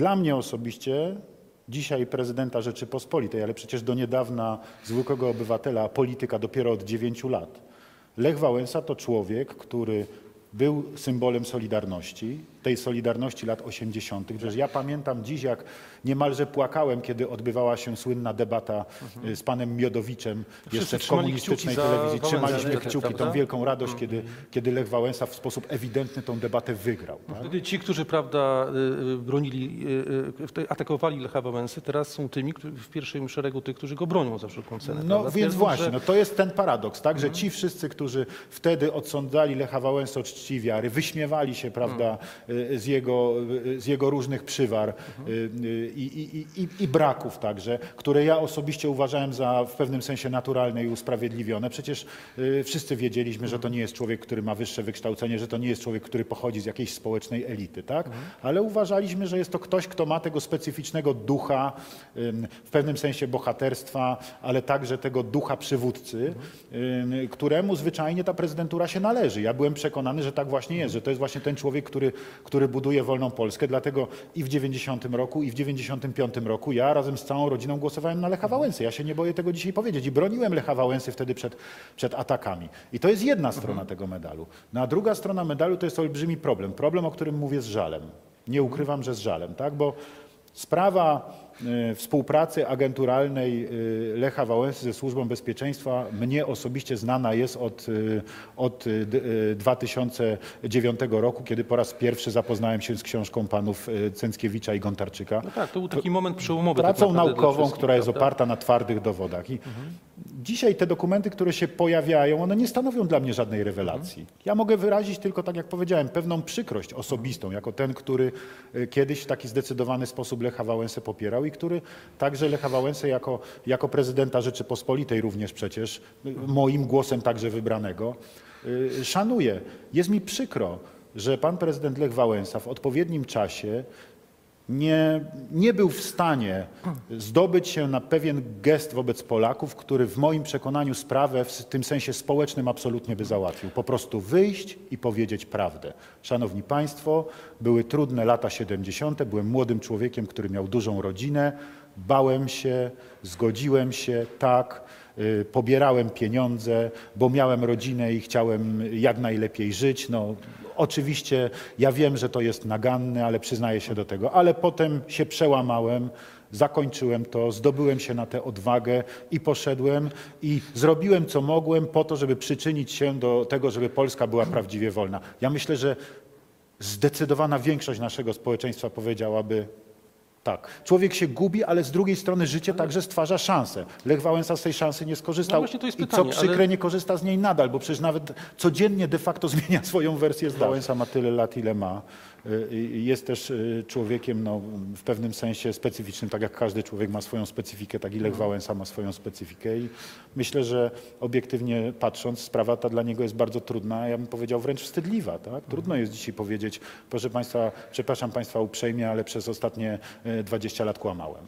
Dla mnie osobiście, dzisiaj prezydenta Rzeczypospolitej, ale przecież do niedawna zwykłego obywatela, polityka dopiero od 9 lat. Lech Wałęsa to człowiek, który był symbolem Solidarności, tej Solidarności lat 80. Przecież ja pamiętam dziś, jak niemalże płakałem, kiedy odbywała się słynna debata y, z panem Miodowiczem jeszcze w komunistycznej telewizji. Trzymaliśmy tak, kciuki, tą wielką radość, kiedy, kiedy Lech Wałęsa w sposób ewidentny tą debatę wygrał. Tak? Wtedy ci, którzy prawda, y, y, bronili, atakowali Lecha Wałęsy, teraz są tymi którzy, w pierwszym szeregu tych, którzy go bronią za wszelką cenę. No prawda? więc właśnie, że- no to jest ten paradoks, tak, że ci wszyscy, którzy wtedy odsądzali Lecha Wałęsę od czci wiary, wyśmiewali się, prawda, y, z jego, y, z jego różnych przywar y, y, i, i, i, i braków także, które ja osobiście uważałem za w pewnym sensie naturalne i usprawiedliwione. Przecież y, wszyscy wiedzieliśmy, że to nie jest człowiek, który ma wyższe wykształcenie, że to nie jest człowiek, który pochodzi z jakiejś społecznej elity, tak? Ale uważaliśmy, że jest to ktoś, kto ma tego specyficznego ducha, w pewnym sensie bohaterstwa, ale także tego ducha przywódcy, któremu zwyczajnie ta prezydentura się należy. Ja byłem przekonany, że tak właśnie jest, że to jest właśnie ten człowiek, który, który buduje wolną Polskę. Dlatego i w 90 roku, i w 95 roku ja razem z całą rodziną głosowałem na Lecha Wałęsy. Ja się nie boję tego dzisiaj powiedzieć. I broniłem Lecha Wałęsy wtedy przed, przed atakami. I to jest jedna strona tego medalu. No a druga strona medalu to jest olbrzymi problem. Problem, o którym mówię z żalem. Nie ukrywam, że z żalem, tak? Bo sprawa y, współpracy agenturalnej y, Lecha Wałęsy ze Służbą Bezpieczeństwa mnie osobiście znana jest od, y, od y, d- y, 2009 roku, kiedy po raz pierwszy zapoznałem się z książką panów Cęckiewicza i Gontarczyka. No tak, to był taki moment przełomowy. tak Pracą dla naukową, która jest oparta na twardych dowodach. I dzisiaj te dokumenty, które się pojawiają, one nie stanowią dla mnie żadnej rewelacji. Ja mogę wyrazić tylko, tak jak powiedziałem, pewną przykrość osobistą, jako ten, który y, kiedyś w taki zdecydowany sposób Lecha Wałęsę popierał i który także Lecha Wałęsę jako, jako prezydenta Rzeczypospolitej również przecież, y, moim głosem także wybranego, y, szanuje. Jest mi przykro, że pan prezydent Lech Wałęsa w odpowiednim czasie nie, nie był w stanie zdobyć się na pewien gest wobec Polaków, który w moim przekonaniu sprawę w tym sensie społecznym absolutnie by załatwił. Po prostu wyjść i powiedzieć prawdę. Szanowni Państwo, były trudne lata 70., byłem młodym człowiekiem, który miał dużą rodzinę, bałem się, zgodziłem się, tak, pobierałem pieniądze, bo miałem rodzinę i chciałem jak najlepiej żyć. No, oczywiście ja wiem, że to jest naganne, ale przyznaję się do tego. Ale potem się przełamałem, zakończyłem to, zdobyłem się na tę odwagę i poszedłem i zrobiłem co mogłem po to, żeby przyczynić się do tego, żeby Polska była prawdziwie wolna. Ja myślę, że zdecydowana większość naszego społeczeństwa powiedziałaby tak. Człowiek się gubi, ale z drugiej strony życie także stwarza szansę. Lech Wałęsa z tej szansy nie skorzystał. No właśnie to jest I co pytanie, przykre, ale- nie korzysta z niej nadal, bo przecież nawet codziennie de facto zmienia swoją wersję zdania. Wałęsa ma tyle lat, ile ma. Y, i Jest też y, człowiekiem no, w pewnym sensie specyficznym, tak jak każdy człowiek ma swoją specyfikę, tak i Lech Wałęsa ma swoją specyfikę i myślę, że obiektywnie patrząc, sprawa ta dla niego jest bardzo trudna, ja bym powiedział wręcz wstydliwa. Tak? Trudno jest dzisiaj powiedzieć, proszę Państwa, przepraszam Państwa uprzejmie, ale przez ostatnie y, 20 lat kłamałem.